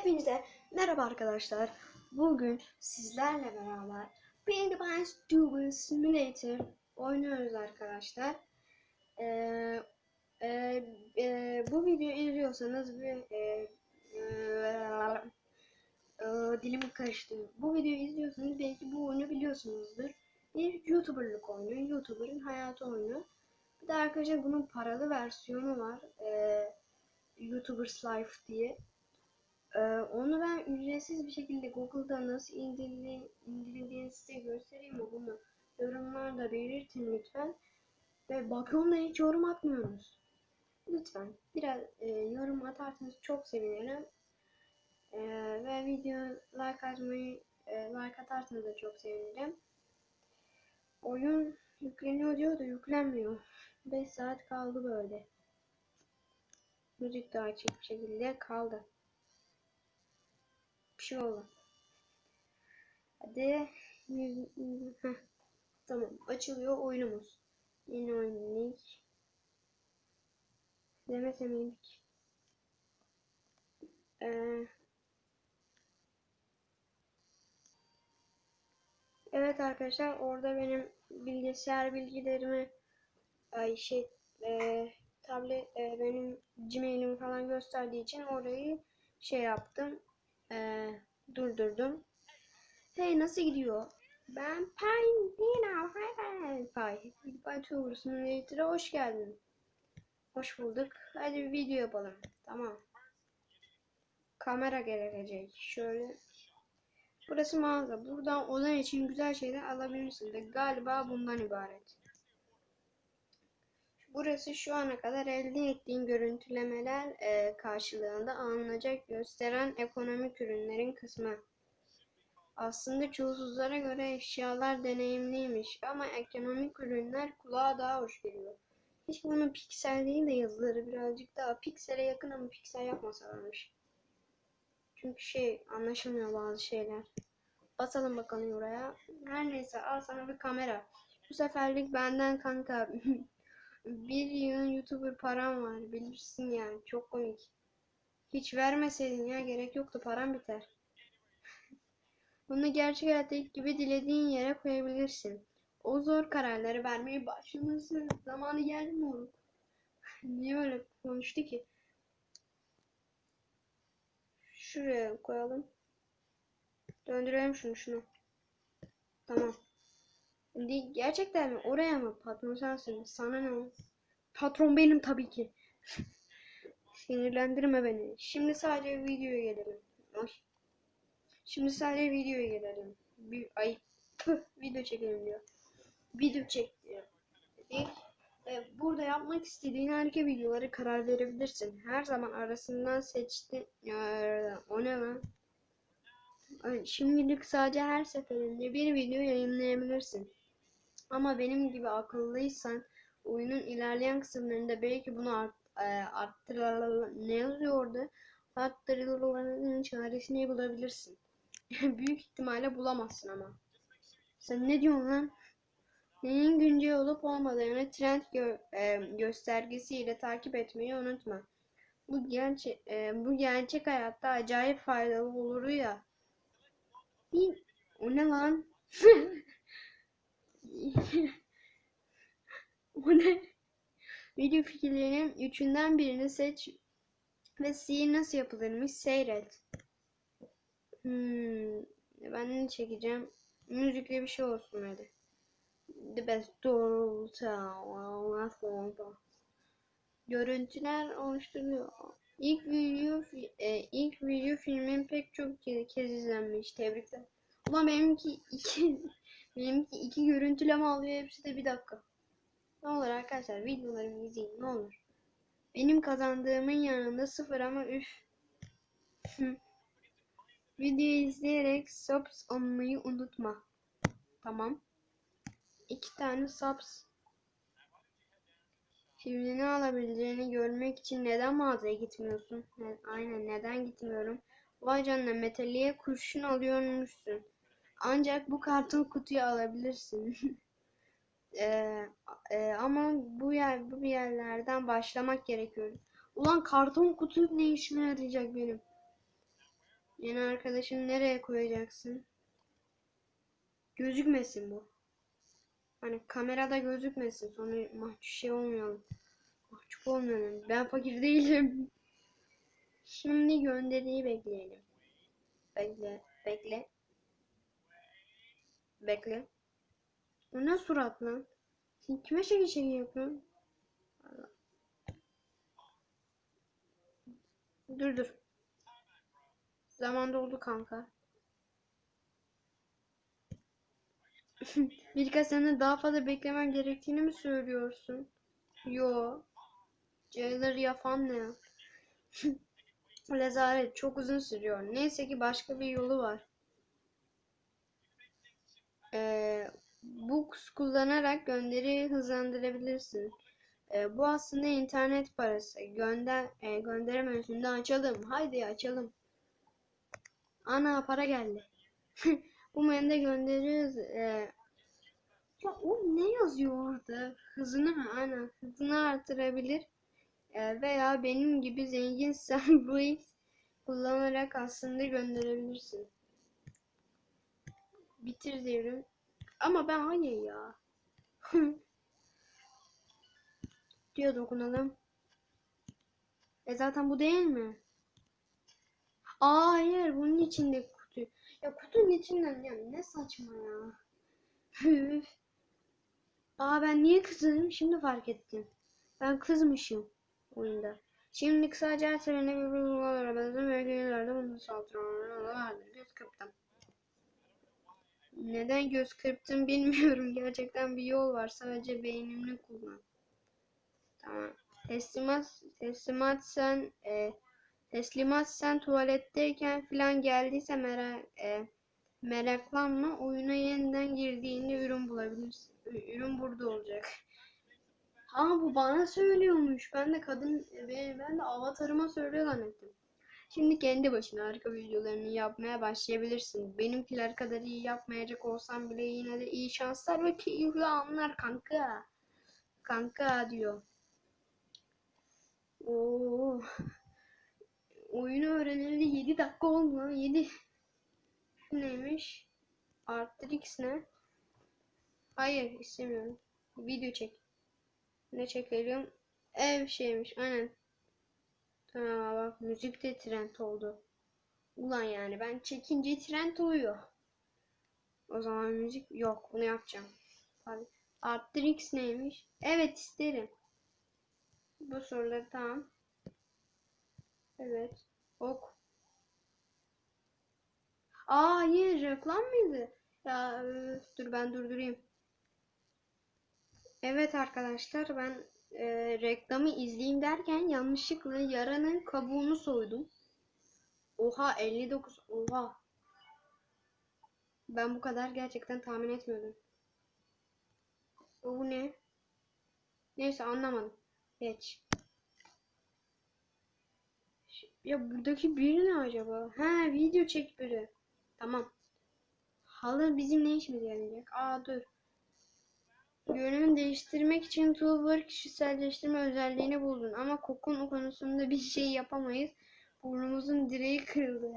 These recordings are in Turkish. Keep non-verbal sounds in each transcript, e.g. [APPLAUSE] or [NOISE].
Hepinize merhaba arkadaşlar. Bugün sizlerle beraber Paintball Duel Simulator oynuyoruz arkadaşlar. Ee, e, e, bu videoyu izliyorsanız bir e, e, e, dilim karıştı. Bu videoyu izliyorsanız belki bu oyunu biliyorsunuzdur. Bir YouTuber'lık oyunu, YouTuber'ın hayatı oyunu. Bir de arkadaşlar bunun paralı versiyonu var. Ee, YouTuber's Life diye. Ee, onu ben ücretsiz bir şekilde Google'da nasıl indirildi, indirildiğini size göstereyim bunu yorumlarda belirtin lütfen. Ve bakıyorum da hiç yorum atmıyoruz. Lütfen biraz e, yorum atarsanız çok sevinirim. E, ve video like atmayı e, like atarsanız da çok sevinirim. Oyun yükleniyor diyor da yüklenmiyor. 5 saat kaldı böyle. Müzik de açık bir şekilde kaldı. Bir şey oldu. Hadi. Tamam. Açılıyor oyunumuz. Yeni oyun link. Demesem ilk. Ee, evet arkadaşlar orada benim bilgisayar bilgilerimi ay şey e, tablet e, benim Gmail'imi falan gösterdiği için orayı şey yaptım e, durdurdum. Hey nasıl gidiyor? Ben Pine Dina Pine Pine Tour Simulator'a hoş geldin. Hoş bulduk. Hadi bir video yapalım. Tamam. Kamera gerekecek. Şöyle. Burası mağaza. Buradan olan için güzel şeyler alabilirsin de galiba bundan ibaret. Burası şu ana kadar elde ettiğin görüntülemeler e, karşılığında alınacak gösteren ekonomik ürünlerin kısmı. Aslında çulsuzlara göre eşyalar deneyimliymiş ama ekonomik ürünler kulağa daha hoş geliyor. Hiç bunun piksel değil de yazıları birazcık daha piksele yakın ama piksel yapmasalarmış. Çünkü şey anlaşılmıyor bazı şeyler. Basalım bakalım oraya. Her neyse al sana bir kamera. Bu seferlik benden kanka. [LAUGHS] bir yığın YouTuber param var. Bilirsin yani. Çok komik. Hiç vermeseydin ya gerek yoktu. Param biter. [LAUGHS] Bunu gerçek hayattaki gibi dilediğin yere koyabilirsin. O zor kararları vermeye başlaması zamanı geldi mi oğlum? [LAUGHS] Niye öyle konuştu ki? Şuraya koyalım. Döndürelim şunu şunu. Tamam. Şimdi gerçekten mi? Oraya mı? Patron sensin. Sana ne? Patron benim tabii ki. [LAUGHS] Sinirlendirme beni. Şimdi sadece videoya gelelim. Ay. Şimdi sadece videoya gelelim. Bir, ay. Püh, video çekelim diyor. Video çek diyor. Bir, e, burada yapmak istediğin harika videoları karar verebilirsin. Her zaman arasından seçti. Ya, o ne lan? Şimdilik sadece her seferinde bir video yayınlayabilirsin. Ama benim gibi akıllıysan oyunun ilerleyen kısımlarında belki bunu art, e, arttırılır ne yazıyor orada? Arttırılırların çaresini bulabilirsin. [LAUGHS] Büyük ihtimalle bulamazsın ama. Sen ne diyorsun lan? Neyin güncel olup olmadığını trend gö e, göstergesiyle takip etmeyi unutma. Bu gerçek e, bu gerçek hayatta acayip faydalı olurdu ya. O ne lan? [LAUGHS] o ne? Video fikirlerinin üçünden birini seç ve sihir nasıl yapılırmış seyret. Hmm, ben ne çekeceğim? Müzikli bir şey olsun hadi. The best town. Görüntüler oluşturuyor. İlk video e, ilk video filmin pek çok kez izlenmiş. Tebrikler. Ulan benimki iki benimki iki görüntüleme alıyor hepsi de bir dakika. Ne olur arkadaşlar videolarımı izleyin ne olur. Benim kazandığımın yanında sıfır ama üf. [LAUGHS] Videoyu izleyerek subs olmayı unutma. Tamam. İki tane subs. Şimdi ne alabileceğini görmek için neden mağazaya gitmiyorsun? Ne- Aynen neden gitmiyorum? Vay canına metaliğe kurşun alıyormuşsun. Ancak bu karton kutuyu alabilirsin. Eee, [LAUGHS] e, ama bu yer bu yerlerden başlamak gerekiyor. Ulan karton kutu ne işime yarayacak benim? Yeni arkadaşını nereye koyacaksın? Gözükmesin bu. Hani kamerada gözükmesin. Sonra mahcup şey olmayalım. Mahcup olmayalım. Ben fakir değilim. [LAUGHS] Şimdi gönderiyi bekleyelim. Bekle. Bekle. Bekle. O ne surat lan? Sen kime şekil şekil yapıyorsun? Allah. Dur dur. Zaman doldu kanka. [LAUGHS] Birkaç sene daha fazla beklemem gerektiğini mi söylüyorsun? Yo. Jailer yapan ne? [LAUGHS] Rezalet çok uzun sürüyor. Neyse ki başka bir yolu var. Ee, Books kullanarak gönderiyi hızlandırabilirsin. Ee, bu aslında internet parası. Gönder e, gönderim menüsünde açalım. Haydi açalım. Ana para geldi. [LAUGHS] bu menüde göndeririz. Ee, ya o ne yazıyor orada? Hızını mı? Ana hızını artırabilir. Ee, veya benim gibi zengin Sunbreeze [LAUGHS] kullanarak aslında gönderebilirsin. Bitir diyorum. Ama ben hayır ya. diyor dokunalım. E zaten bu değil mi? Aa hayır bunun içinde kutu. Ya kutunun içinden ya ne saçma ya. Aa ben niye kızım? Şimdi fark ettim. Ben kızmışım oyunda. Şimdi kısaca her seferinde bir uygulamalara benzer belgelerde bunu saldıranlara vardır. Göz kırptım. Neden göz kırptım bilmiyorum. [LAUGHS] Gerçekten bir yol var. Sadece beynini kullan. Tamam. Teslimat, teslimat sen e, teslimat sen tuvaletteyken filan geldiyse merak e, meraklanma. Oyuna yeniden girdiğinde ürün bulabilirsin. Ürün burada olacak. Ha bu bana söylüyormuş. Ben de kadın ben, ben de avatarıma söylüyor zannettim. Şimdi kendi başına harika videolarını yapmaya başlayabilirsin. Benimkiler kadar iyi yapmayacak olsam bile yine de iyi şanslar ve keyifli anlar kanka. Kanka diyor. Oo. Oyunu öğreneli 7 dakika oldu lan 7. Şu neymiş? Artrix ne? Hayır istemiyorum. Video çek. Ne çekelim? Ev şeymiş aynen. Tamam bak müzik de trend oldu. Ulan yani ben çekince trend oluyor. O zaman müzik yok bunu yapacağım. Hadi. Artrix neymiş? Evet isterim. Bu soruları tamam. Evet. Ok. Aa hayır reklam mıydı? Ya öf, dur ben durdurayım. Evet arkadaşlar ben e, reklamı izleyeyim derken yanlışlıkla yaranın kabuğunu soydum. Oha 59 oha. Ben bu kadar gerçekten tahmin etmiyordum. Bu ne? Neyse anlamadım. Geç. Ya buradaki biri ne acaba? Ha video çek biri. Tamam. Halı bizim ne işimize yarayacak? Aa dur. Görünümü değiştirmek için Toolbar kişiselleştirme özelliğini buldun ama kokun konusunda bir şey yapamayız. Burnumuzun direği kırıldı.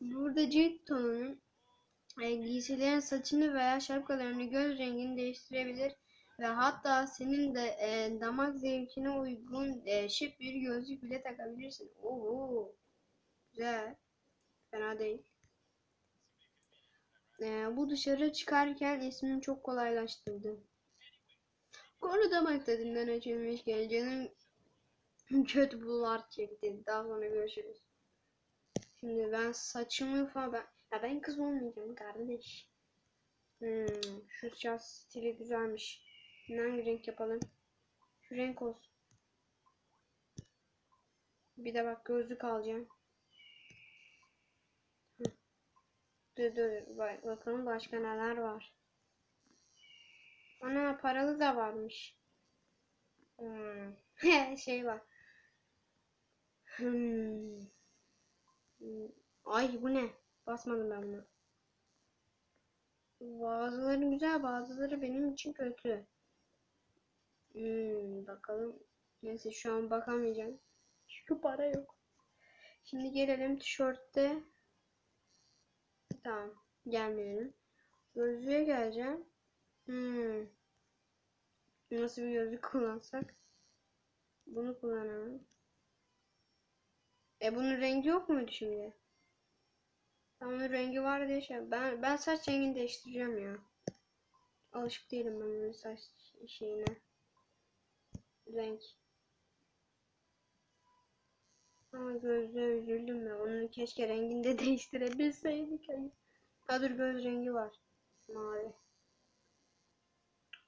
Burada cilt tonunun e, giysilerin saçını veya şapkalarını göz rengini değiştirebilir ve hatta senin de e, damak zevkine uygun e, şık bir gözlük bile takabilirsin. Oo, güzel. Fena değil. Ee, bu dışarı çıkarken ismini çok kolaylaştırdı. Konu damak tadından açılmışken canım [CLEARS THROAT] kötü bular çekti. Daha sonra görüşürüz. Şimdi ben saçımı falan ben, ya ben kız olmayacağım kardeş. Hmm, şu saç stili güzelmiş. Hangi renk yapalım? Şu renk olsun. Bir de bak gözlük alacağım. Dur dur bak, bakalım başka neler var. Ana paralı da varmış. Hmm. [LAUGHS] şey var. Hmm. Ay bu ne? Basmadım ben bunu. Bazıları güzel bazıları benim için kötü. Hmm, bakalım. Neyse şu an bakamayacağım. Çünkü para yok. Şimdi gelelim tişörtte. Tamam. Gelmeyelim. Gözlüğe geleceğim. Hmm. Nasıl bir gözlük kullansak? Bunu kullanalım. E bunun rengi yok muydu şimdi? Ben onun rengi var diye şey. Ben ben saç rengini değiştireceğim ya. Alışık değilim ben saç şeyine. Renk. Ama gözlüğe üzüldüm ya. Onun keşke rengini de [LAUGHS] değiştirebilseydik. Hani. Ha dur göz rengi var. Mavi.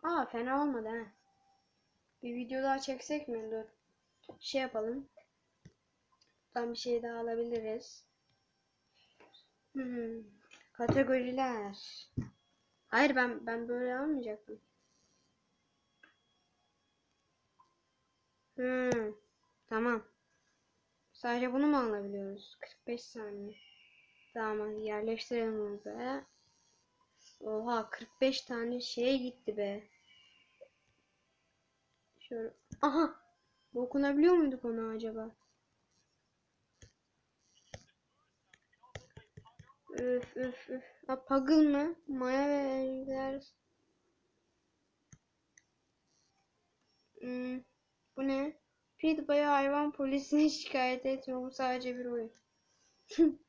Aa fena olmadı ha. Bir video daha çeksek mi? Dur. Şey yapalım. Tam bir şey daha alabiliriz. Hmm. Kategoriler. Hayır ben ben böyle almayacaktım. Hmm. Tamam. Sadece bunu mu alabiliyoruz? 45 saniye. Tamam yerleştirelim onu be. Oha 45 tane şey gitti be. Şöyle. Aha. Dokunabiliyor muyduk ona acaba? Üf üf üf. Ha, Puggle mı? Maya ve Ejder. Hmm, bu ne? Pitbull'u hayvan polisine [LAUGHS] şikayet. Bu sadece bir oyun. [LAUGHS]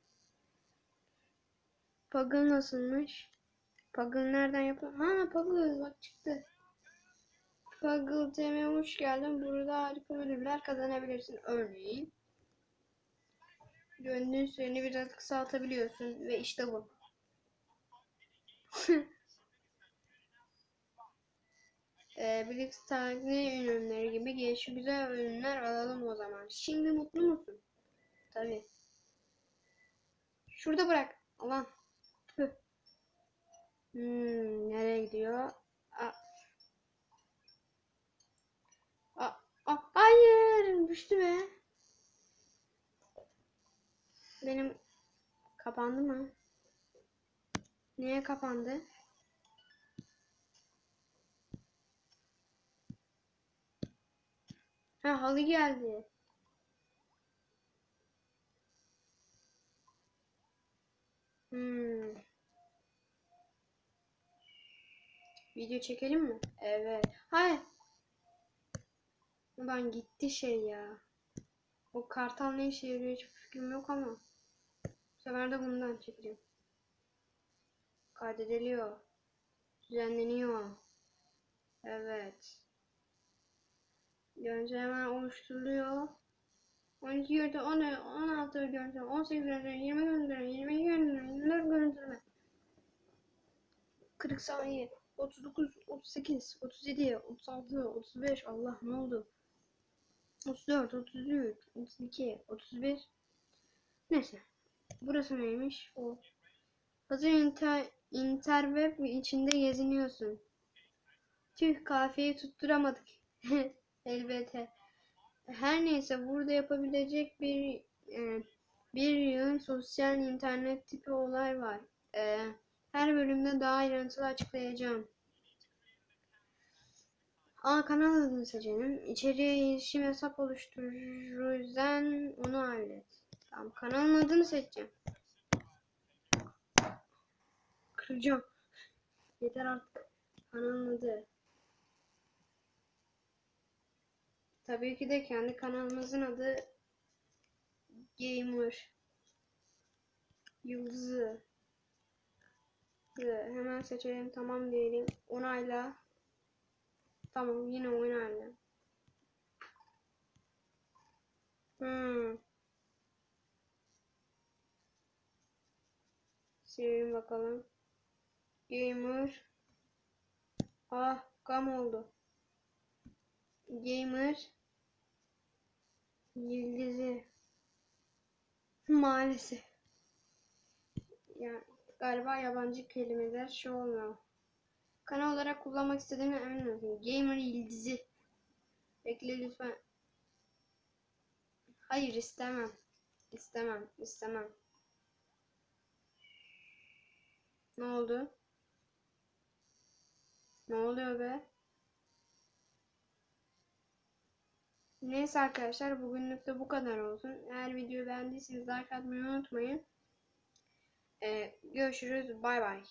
Puggle nasılmış? Puggle nereden yapılır? Ha Puggle bak çıktı. Puggle TM'ye hoş geldin. Burada harika ödüller kazanabilirsin. Örneğin. Gönlün süreni biraz kısaltabiliyorsun ve işte bu. [LAUGHS] ee, Blix takli ürünleri gibi gelişi güzel ürünler alalım o zaman. Şimdi mutlu musun? Tabii. Şurada bırak. Allah. Tüh. Hmm, nereye gidiyor? Aa. Aa, aa, hayır, düştü be. Benim kapandı mı? Niye kapandı? Ha halı geldi. Hmm. Video çekelim mi? Evet. Hayır. Ulan gitti şey ya. O kartal ne işe yarıyor hiç fikrim yok ama. Bu sefer de bundan çekeceğim. Kaydediliyor. Düzenleniyor. Evet. Görüntü hemen oluşturuluyor. 12 görüntü, 10, 16 görüntü, 18 görüntü, 20 görüntü, 22 görüntü, 24 görüntüleme. 40 saniye, 39, 38, 37, 36, 35, Allah ne oldu? 34, 33, 32, 31. Neyse. Burası neymiş? O. Hazır inter, interweb içinde geziniyorsun. Tüh kafeyi tutturamadık. [LAUGHS] Elbette. Her neyse burada yapabilecek bir e, bir yığın sosyal internet tipi olay var. E, her bölümde daha ayrıntılı açıklayacağım. A kanal adını seçelim. İçeriye erişim hesap oluştururken onu hallet. Tamam kanalın adını seçeceğim. Kıracağım. Yeter artık. Kanalın adı. Tabii ki de kendi kanalımızın adı Gamer. Yıldızı. Hemen seçelim. Tamam diyelim. Onayla. Tamam yine oynayalım. Hmm. Silelim bakalım. Gamer. Ah gam oldu. Gamer. Yıldızı. Maalesef. Ya galiba yabancı kelimeler şey olmuyor. Kanal olarak kullanmak istediğime emin olun. Gamer yıldızı. Bekle lütfen. Hayır istemem. İstemem. istemem. Ne oldu? Ne oluyor be? Neyse arkadaşlar bugünlük de bu kadar olsun. Eğer videoyu beğendiyseniz like atmayı unutmayın. Ee, görüşürüz. Bay bay.